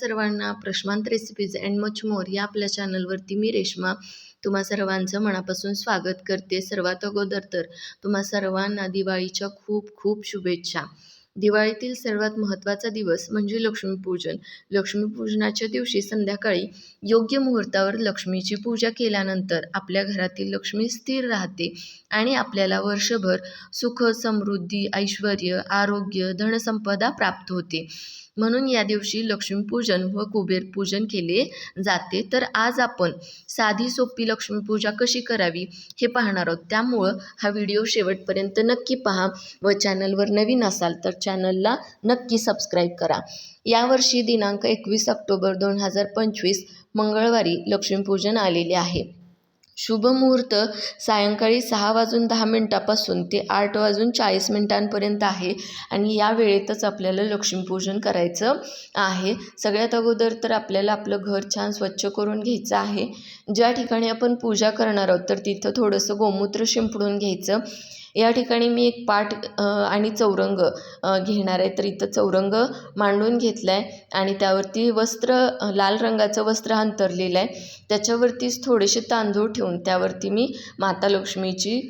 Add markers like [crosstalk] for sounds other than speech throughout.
सर्वांना प्रश्नांत recipes and much more या आपल्या चॅनलवरती मी रेश्मा तुम्हा सर्वांचं मनापासून स्वागत करते. सर्वात अगोदर तर तुम्हा सर्वांना दिवाळीच्या खूप खूप शुभेच्छा. दिवाळीतील सर्वात महत्त्वाचा दिवस म्हणजे लक्ष्मीपूजन. लक्ष्मीपूजनाच्या दिवशी संध्याकाळी योग्य मुहूर्तावर लक्ष्मीची पूजा केल्यानंतर आपल्या घरातील लक्ष्मी स्थिर राहते आणि आपल्याला वर्षभर सुख समृद्धी ऐश्वर आरोग्य धनसंपदा प्राप्त होते. म्हणून या दिवशी लक्ष्मीपूजन व कुबेरपूजन केले जाते. तर आज आपण साधी सोपी लक्ष्मीपूजा कशी करावी हे पाहणार आहोत. त्यामुळं हा व्हिडिओ शेवटपर्यंत नक्की पहा व चॅनलवर नवीन असाल तर चॅनलला नक्की सबस्क्राईब करा. यावर्षी दिनांक एकवीस ऑक्टोबर दोन हजार पंचवीस मंगळवारी लक्ष्मीपूजन आलेले आहे. शुभ मुहूर्त सायंकाळी सहा वाजून दहा मिनटापासून ते आठ वाजून चाळीस मिनटांपर्यंत आहे आणि या वेळेतच आपल्याला लक्ष्मीपूजन करायचं आहे. सगळ्यात अगोदर तर आपल्याला आपलं घर छान स्वच्छ करून घ्यायचं आहे. ज्या ठिकाणी आपण पूजा करणार आहोत तर तिथं थोडंसं गोमूत्र शिंपडून घ्यायचं. या ठिकाणी मी एक पाट आणि चौरंग घेणार आहे. तर इथं चौरंग मांडून घेतला आहे आणि त्यावरती वस्त्र लाल रंगाचं वस्त्र अंतरलेलं आहे. त्याच्यावरतीच थोडेसे तांदूळ ठेवून त्यावरती मी माता लक्ष्मीची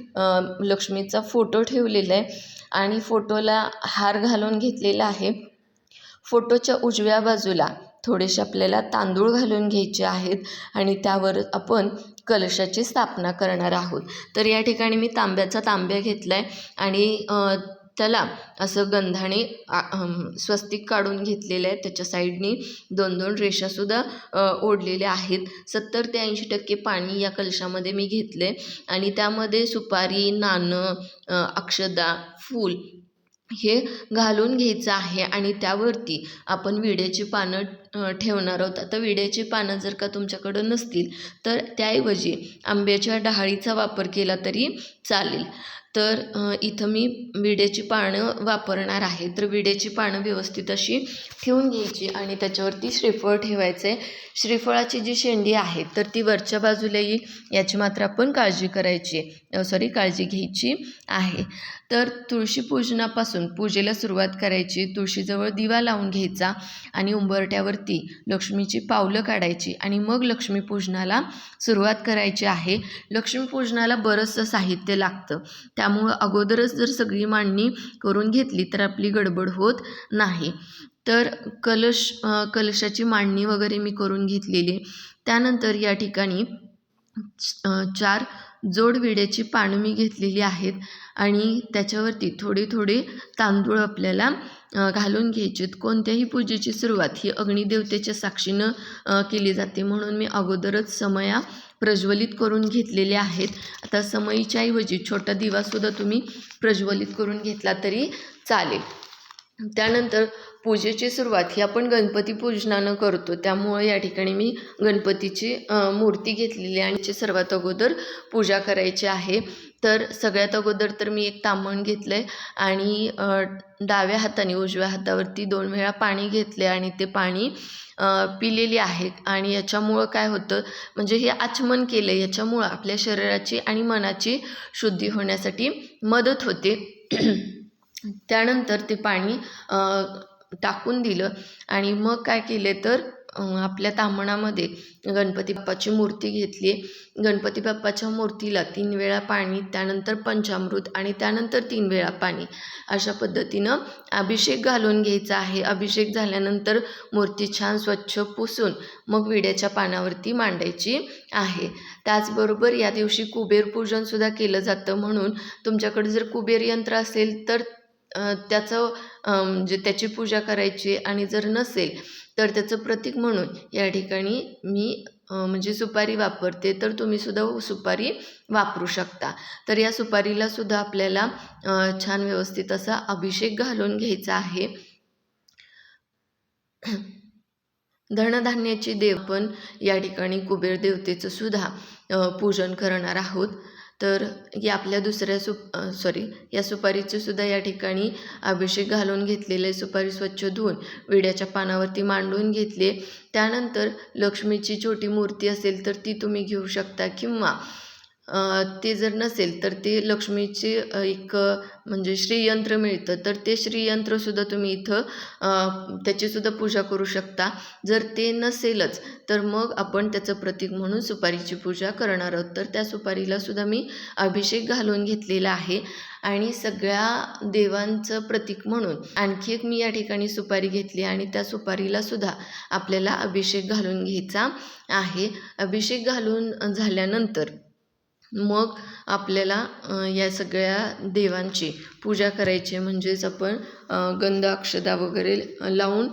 लक्ष्मीचा फोटो ठेवलेला आहे आणि फोटोला हार घालून घेतलेला आहे. फोटोच्या उजव्या बाजूला थोडेसे आपल्याला तांदूळ घालून घ्यायचे आहेत आणि त्यावर आपण कलशाची स्थापना करणार आहोत. तर या ठिकाणी मी तांब्याचा तांब्या घेतला आहे आणि त्याला असं गंधाने स्वस्तिक काढून घेतलेलं आहे त्याच्या साईडनी दोन दोन रेषासुद्धा ओढलेल्या आहेत. सत्तर ते ऐंशी टक्के पाणी या कलशामध्ये मी घेतले आणि त्यामध्ये सुपारी नाणं अक्षदा फूल हे घालून घ्यायचं आहे. आणि त्यावरती आपण विड्याची पानं ठेवणार आहोत. आता विड्याची पानं जर का तुमच्याकडं नसतील तर त्याऐवजी आंब्याच्या डहाळीचा वापर केला तरी चालेल. तर इथं मी विड्याची पानं वापरणार आहे. तर विड्याची पानं व्यवस्थित अशी ठेवून घ्यायची आणि त्याच्यावरती श्रीफळ ठेवायचं आहे श्रीफळाची जी शेंडी आहे तर ती वरच्या बाजूला येईल याची मात्र आपण काळजी करायची सॉरी काळजी घ्यायची आहे. तर तुळशी पूजनापासून पूजेला सुरुवात करायची. तुळशीजवळ दिवा लावून घ्यायचा आणि उंबरट्यावर उंबरट्यावरती लक्ष्मीची पावलं काढायची आणि मग लक्ष्मीपूजनाला सुरुवात करायची आहे. लक्ष्मीपूजनाला बरंचसं साहित्य लागतं. त्यामुळं अगोदरच जर सगळी मांडणी करून घेतली तर आपली गडबड होत नाही. तर कलश कलशाची मांडणी वगैरे मी करून घेतलेली त्यानंतर या ठिकाणी चार जोडविड्याची पानं मी घेतलेली आहेत. आणि त्याच्यावरती थोडे थोडे तांदूळ आपल्याला घालून घ्यायचेत कोणत्याही पूजेची सुरुवात ही अग्निदेवतेच्या साक्षीनं केली जाते. म्हणून मी अगोदरच समया प्रज्वलित करून घेतलेले आहेत. आता समईच्या ऐवजी छोटा दिवासुद्धा तुम्ही प्रज्वलित करून घेतला तरी चालेल. त्यानंतर पूजेची सुरुवात ही आपण गणपती पूजनानं करतो. त्यामुळं या ठिकाणी मी गणपतीची मूर्ती घेतलेली आणि सर्वात अगोदर पूजा करायची आहे. तर सगळ्यात अगोदर तर मी एक तामण घेतलं आहे आणि डाव्या हाताने उजव्या हातावरती दोन वेळा पाणी घेतले आणि ते पाणी पिलेली आहे. आणि याच्यामुळं काय होतं म्हणजे हे आचमन केलं आहे याच्यामुळं आपल्या शरीराची आणि मनाची शुद्धी होण्यासाठी मदत होते. त्यानंतर ते पाणी टाकून दिलं आणि मग काय केले तर आपल्या ताम्हणामध्ये गणपती बाप्पाची मूर्ती घेतली. गणपती बाप्पाच्या मूर्तीला तीन वेळा पाणी त्यानंतर पंचामृत आणि त्यानंतर तीन वेळा पाणी अशा पद्धतीनं अभिषेक घालून घ्यायचा आहे. अभिषेक झाल्यानंतर मूर्ती छान स्वच्छ पुसून मग विड्याच्या पानावरती मांडायची आहे. त्याचबरोबर या दिवशी कुबेर पूजनसुद्धा केलं जातं म्हणून. तुमच्याकडे जर कुबेर यंत्र असेल तर त्याचं म्हणजे त्याची पूजा करायची आणि जर नसेल तर त्याचं प्रतीक म्हणून या ठिकाणी मी म्हणजे सुपारी वापरते तर तुम्हीसुद्धा सुपारी वापरू शकता. तर या सुपारीला सुद्धा आपल्याला छान व्यवस्थित असा अभिषेक घालून घ्यायचा आहे. धनधान्याची देव पण या ठिकाणी कुबेर देवतेचं सुद्धा पूजन करणार आहोत. तर या आपल्या दुसऱ्या सुप सॉरी या सुपारीचे सुद्धा या ठिकाणी अभिषेक घालून घेतलेले सुपारी स्वच्छ धुवून विड्याच्या पानावरती मांडून घेतले त्यानंतर लक्ष्मीची छोटी मूर्ती असेल तर ती तुम्ही घेऊ शकता किंवा ते जर नसेल तर ते लक्ष्मीचे एक म्हणजे श्रीयंत्र मिळतं. तर ते श्रीयंत्रसुद्धा तुम्ही इथं त्याचीसुद्धा पूजा करू शकता. जर ते नसेलच तर मग आपण त्याचं प्रतीक म्हणून सुपारीची पूजा करणार आहोत. तर त्या सुपारीला सुद्धा मी अभिषेक घालून घेतलेला आहे. आणि सगळ्या देवांचं प्रतीक म्हणून आणखी एक मी या ठिकाणी सुपारी घेतली आणि त्या सुपारीला सुद्धा आपल्याला अभिषेक घालून घ्यायचा आहे. अभिषेक घालून झाल्यानंतर मग आपल्याला या सगळ्या देवांची पूजा करायची आहे. म्हणजेच आपण गंध अक्षदा वगैरे लावून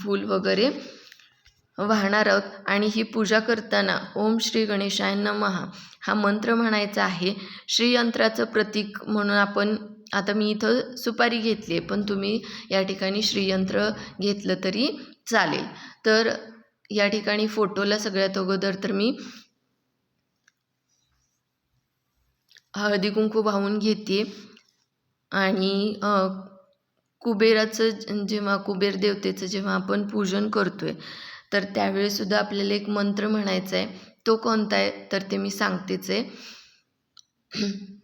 फूल वगैरे वाहणार आहोत. आणि ही पूजा करताना ओम श्री गणेशाय नमः हा मंत्र म्हणायचा आहे. श्रीयंत्राचं प्रतीक म्हणून आपण आता मी इथं सुपारी घेतली आहे पण तुम्ही या ठिकाणी श्रीयंत्र घेतलं तरी चालेल. तर या ठिकाणी फोटोला सगळ्यात अगोदर तर मी हळदी कुंकू वाहून घेते. आणि कुबेराचं जेव्हा कुबेर देवतेचं जेव्हा आपण पूजन करतो आहे तर त्यावेळेसुद्धा आपल्याला एक मंत्र म्हणायचा आहे तो कोणता आहे तर ते मी सांगतेच आहे [clears throat]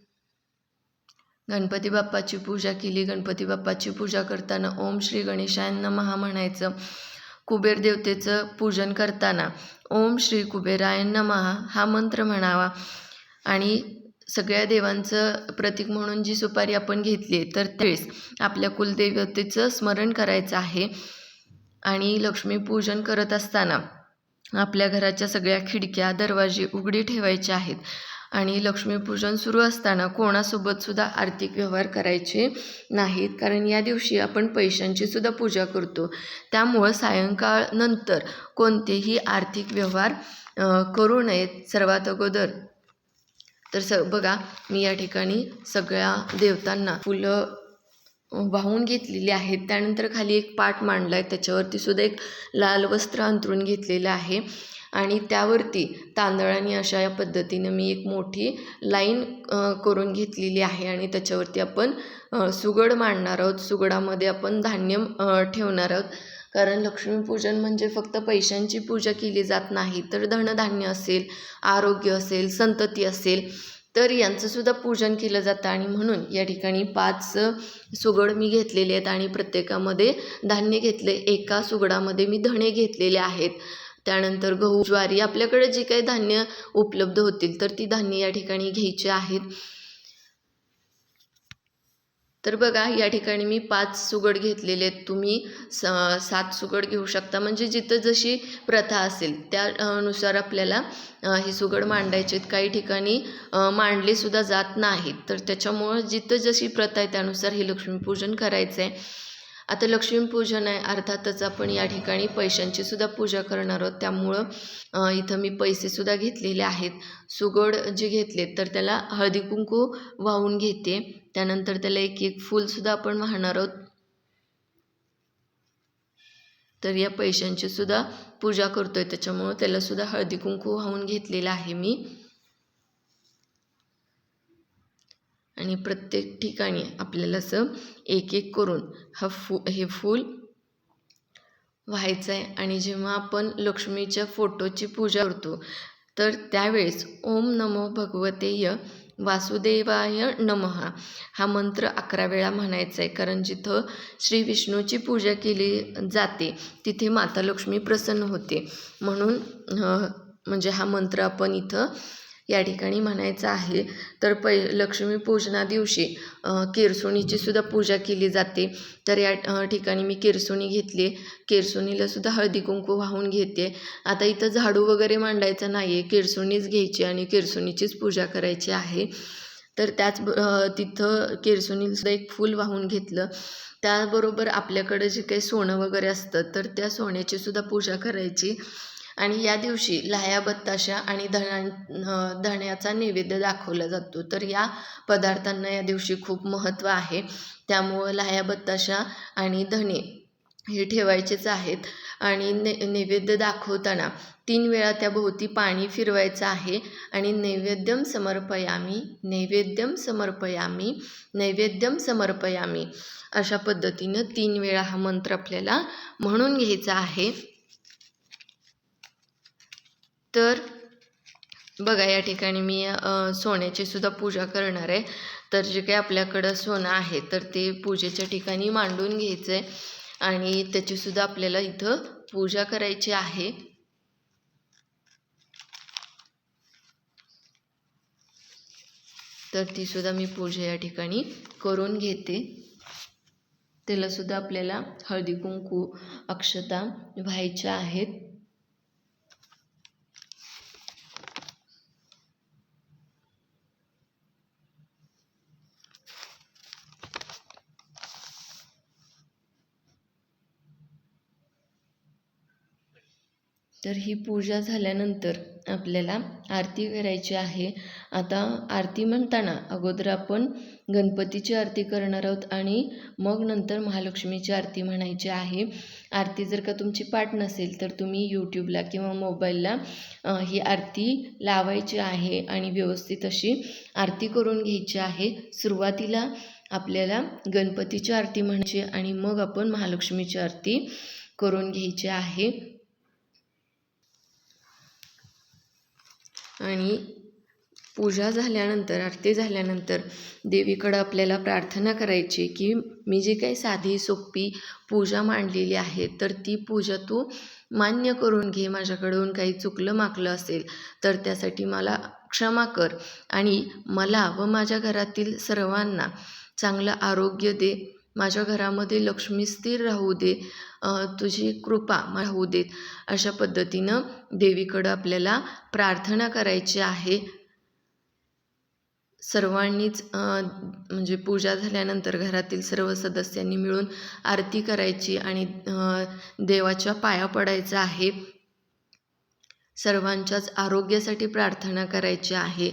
गणपती बाप्पाची पूजा केली. गणपती बाप्पाची पूजा करताना ओम श्री गणेशाय महा म्हणायचं. कुबेर देवतेचं पूजन करताना ओम श्री कुबेराय महा हा मंत्र म्हणावा. आणि सगळ्या देवांचं प्रतीक म्हणून जी सुपारी आपण घेतली आहे तर त्यावेळेस आपल्या कुलदेवतेचं स्मरण करायचं आहे. आणि लक्ष्मीपूजन करत असताना आपल्या घराच्या सगळ्या खिडक्या दरवाजे उघडी ठेवायचे आहेत. आणि लक्ष्मीपूजन सुरू असताना कोणासोबतसुद्धा आर्थिक व्यवहार करायचे नाहीत कारण या दिवशी आपण पैशांची सुद्धा पूजा करतो. त्यामुळं सायंकाळनंतर कोणतेही आर्थिक व्यवहार करू नयेत. सर्वात अगोदर तर स बघा मी या ठिकाणी सगळ्या देवतांना फुलं वाहून घेतलेली आहेत. त्यानंतर खाली एक पाट मांडला आहे त्याच्यावरती सुद्धा एक लाल वस्त्र अंतरून घेतलेलं आहे. आणि त्यावरती तांदळाने अशा या पद्धतीनं मी एक मोठी लाईन करून घेतलेली आहे. आणि त्याच्यावरती आपण सुगड मांडणार आहोत. सुगडामध्ये आपण धान्य ठेवणार आहोत. कारण लक्ष्मीपूजन म्हणजे फक्त पैशांची पूजा केली जात नाही तर धनधान्य असेल आरोग्य असेल संतती असेल तर यांचंसुद्धा पूजन केलं जातं. आणि म्हणून या ठिकाणी पाच सुगड मी घेतलेले आहेत आणि प्रत्येकामध्ये धान्य घेतले एका सुगडामध्ये मी धणे घेतलेले आहेत. त्यानंतर गहू ज्वारी आपल्याकडे जे काही धान्य उपलब्ध होतील तर ती धान्य या ठिकाणी घ्यायची आहेत. तर बघा या ठिकाणी मी पाच सुगड घेतलेले आहेत. तुम्ही स सात सुगड घेऊ शकता. म्हणजे जिथं जशी प्रथा असेल त्यानुसार आपल्याला हे सुगड मांडायचे आहेत. काही ठिकाणी मांडलेसुद्धा मांडले सुद्धा जात नाहीत. तर त्याच्यामुळं जिथं जशी प्रथा आहे त्यानुसार हे लक्ष्मीपूजन करायचं आहे आता लक्ष्मीपूजन आहे अर्थातच आपण या ठिकाणी पैशांची सुद्धा पूजा करणार आहोत. त्यामुळं इथं मी पैसेसुद्धा घेतलेले आहेत. सुगड जे घेतले तर त्याला हळदी कुंकू वाहून घेते. त्यानंतर त्याला एक एक फूलसुद्धा आपण वाहणार आहोत. तर या पैशांची सुद्धा पूजा करतोय. त्याच्यामुळं त्याला सुद्धा हळदी कुंकू वाहून घेतलेलं आहे मी. आणि प्रत्येक ठिकाणी आपल्याला असं एक एक करून हा फू हे फूल व्हायचं आहे आणि जेव्हा आपण लक्ष्मीच्या फोटोची पूजा करतो तर त्यावेळेस ओम नमो भगवतेय वासुदेवाय नमः हा मंत्र अकरा वेळा म्हणायचा आहे कारण जिथं श्री विष्णूची पूजा केली जाते तिथे माता लक्ष्मी प्रसन्न होते. म्हणून म्हणजे हा मंत्र आपण इथं या ठिकाणी म्हणायचं आहे. तर पै लक्ष्मीपूजना दिवशी केरसुणीची सुद्धा पूजा केली जाते. तर या ठिकाणी मी केरसुणी घेतली. केरसुणीला सुद्धा हळदी कुंकू वाहून घेते. आता इथं झाडू वगैरे मांडायचं नाही आहे केरसुणीच घ्यायची आणि केरसुणीचीच पूजा करायची आहे. तर त्याच ब- तिथं केरसुणीसुद्धा एक फूल वाहून घेतलं. त्याबरोबर आपल्याकडे जे काही सोनं वगैरे असतं तर त्या सोन्याची सुद्धा पूजा करायची. आणि या दिवशी लाह्या बत्ताशा आणि धणा धण्याचा नैवेद्य दाखवला जातो. तर या पदार्थांना या दिवशी खूप महत्त्व आहे. त्यामुळं लाह्या बत्ताशा आणि धणे हे ठेवायचेच आहेत. आणि ने नैवेद्य दाखवताना तीन वेळा त्याभोवती पाणी फिरवायचं आहे. आणि नैवेद्यम समर्पयामी नैवेद्यम समर्पयामी नैवेद्यम समर्पयामी अशा पद्धतीनं तीन वेळा हा मंत्र आपल्याला म्हणून घ्यायचा आहे. तर बघा या ठिकाणी मी सोन्याची सुद्धा पूजा करणार आहे. तर जे काही आपल्याकडं सोनं आहे तर ते पूजेच्या ठिकाणी मांडून घ्यायचं आहे आणि त्याचीसुद्धा आपल्याला इथं पूजा करायची आहे. तर ती सुद्धा मी पूजा या ठिकाणी करून घेते. त्यालासुद्धा आपल्याला हळदी कुंकू अक्षता व्हायच्या आहेत. तर ही पूजा झाल्यानंतर आपल्याला आरती करायची आहे. आता आरती म्हणताना अगोदर आपण गणपतीची आरती करणार आहोत आणि मग नंतर महालक्ष्मीची आरती म्हणायची आहे. आरती जर का तुमची पाठ नसेल तर तुम्ही यूट्यूबला किंवा मोबाईलला ही आरती लावायची आहे आणि व्यवस्थित अशी आरती करून घ्यायची आहे. सुरुवातीला आपल्याला गणपतीची आरती म्हणायची आणि मग आपण महालक्ष्मीची आरती करून घ्यायची आहे. आणि पूजा झाल्यानंतर आरती झाल्यानंतर देवीकडं आपल्याला प्रार्थना करायची की मी जी काही साधी सोपी पूजा मांडलेली आहे तर ती पूजा तू मान्य करून घे. माझ्याकडून काही चुकलं माकलं असेल तर त्यासाठी मला क्षमा कर. आणि मला व माझ्या घरातील सर्वांना चांगलं आरोग्य दे. माझ्या घरामध्ये लक्ष्मी स्थिर राहू दे तुझी कृपा राहू देत. अशा पद्धतीनं देवीकडं आपल्याला प्रार्थना करायची आहे. सर्वांनीच म्हणजे पूजा झाल्यानंतर घरातील सर्व सदस्यांनी मिळून आरती करायची आणि देवाच्या पाया पडायचा आहे. सर्वांच्याच आरोग्यासाठी प्रार्थना करायची आहे.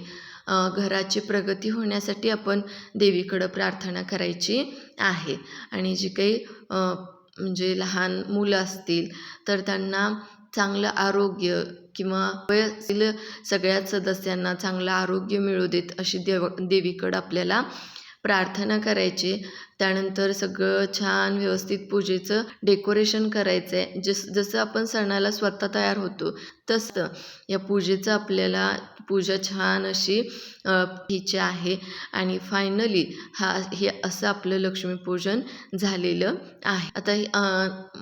घराची प्रगती होण्यासाठी आपण देवीकडं प्रार्थना करायची आहे. आणि जी काही म्हणजे लहान मुलं असतील तर त्यांना चांगलं आरोग्य किंवा वयातील सगळ्याच सदस्यांना चांगलं आरोग्य मिळू देत अशी देव देवीकडं आपल्याला प्रार्थना करायची. त्यानंतर सगळं छान व्यवस्थित पूजेचं डेकोरेशन करायचं आहे जस जसं आपण सणाला स्वतः तयार होतो तसं या पूजेचं आपल्याला पूजा छान अशी हिची आहे. आणि फायनली हा हे असं आपलं लक्ष्मीपूजन झालेलं आहे. आता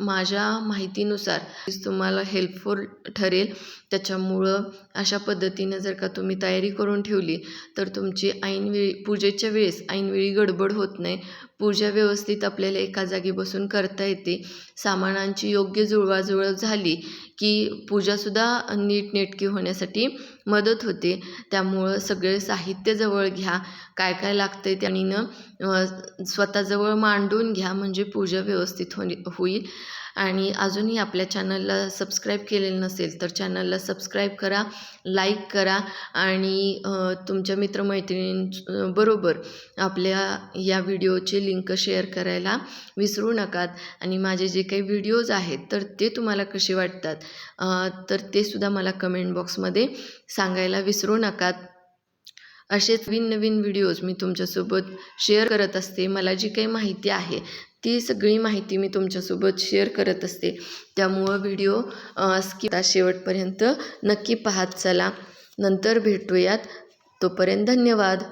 माझ्या माहितीनुसार तुम्हाला हेल्पफुल ठरेल. त्याच्यामुळं अशा पद्धतीनं जर का तुम्ही तयारी करून ठेवली तर तुमची ऐनवेळी पूजेच्या वेळेस ऐनवेळी गडबड होत नाही. पूजा व्यवस्थित आपल्याला एका जागी बसून करता येते. सामानांची योग्य जुळवाजुळव झाली की पूजासुद्धा नीटनेटकी होण्यासाठी मदत होते. त्यामुळं सगळे साहित्य जवळ घ्या. काय काय लागतं आहे त्यानीनं स्वतःजवळ मांडून घ्या. म्हणजे पूजा व्यवस्थित होणे होईल. आणि अजूनही आपल्या चॅनलला सबस्क्राईब केलेलं नसेल तर चॅनलला सबस्क्राईब करा लाईक करा आणि तुमच्या मित्रमैत्रिणींबरोबर आपल्या या व्हिडिओची लिंक शेअर करायला विसरू नकात. आणि माझे जे काही व्हिडिओज आहेत तर ते तुम्हाला कसे वाटतात? तर ते सुद्धा मला कमेंट बॉक्समध्ये सांगायला विसरू नकात. असेच नवीन नवीन व्हिडिओज मी तुमच्यासोबत शेअर करत असते. मला जी काही माहिती आहे ती सगळी माहिती मी तुमच्यासोबत शेअर करत असते. त्यामुळं व्हिडिओ स्किता शेवटपर्यंत नक्की पाहत चला. नंतर भेटूयात. तोपर्यंत धन्यवाद.